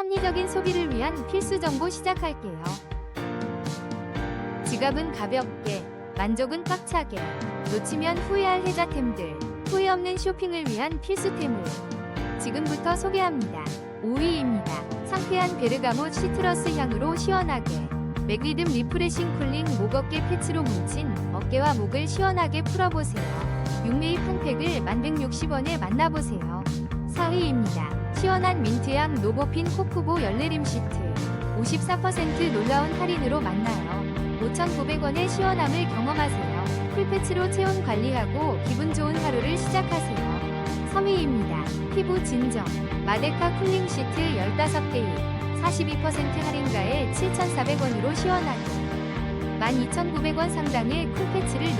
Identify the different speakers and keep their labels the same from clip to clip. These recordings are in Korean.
Speaker 1: 합리적인 소비를 위한 필수 정보 시작할게요. 지갑은 가볍게, 만족은 꽉차게, 놓치면 후회할 혜자템들, 후회 없는 쇼핑을 위한 필수템을 지금부터 소개합니다. 5위입니다. 상쾌한 베르가못 시트러스 향으로 시원하게 맥리듬 리프레싱 쿨링 목 어깨 패치로 뭉친 어깨와 목을 시원하게 풀어보세요. 6매입 한 팩을 1160원에 만나보세요. 4위입니다. 시원한 민트향 노보핀 코쿠보 열내림 시트 54% 놀라운 할인으로 만나요. 5,900원의 시원함을 경험하세요. 풀패치로 체온 관리하고 기분 좋은 하루를 시작하세요. 3위입니다. 피부 진정 마데카 쿨링 시트 15개에 42% 할인가에 7,400원으로 시원하게 12,900원 상당의 쿨패치를.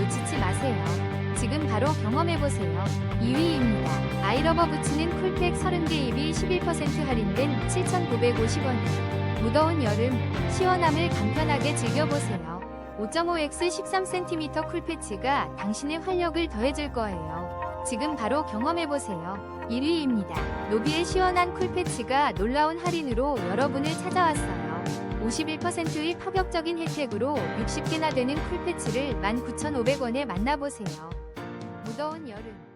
Speaker 1: 경험해보세요. 2위입니다. 아이러버 붙이는 쿨팩 30개 입이 11% 할인된 7,950원에 무더운 여름 시원함을 간편하게 즐겨보세요. 5.5x 13cm 쿨패치가 당신의 활력을 더해줄 거예요. 지금 바로 경험해보세요. 1위입니다. 노비의 시원한 쿨패치가 놀라운 할인으로 여러분을 찾아왔어요. 51%의 파격적인 혜택으로 60개나 되는 쿨패치를 19,500원에 만나보세요. 무더운 여름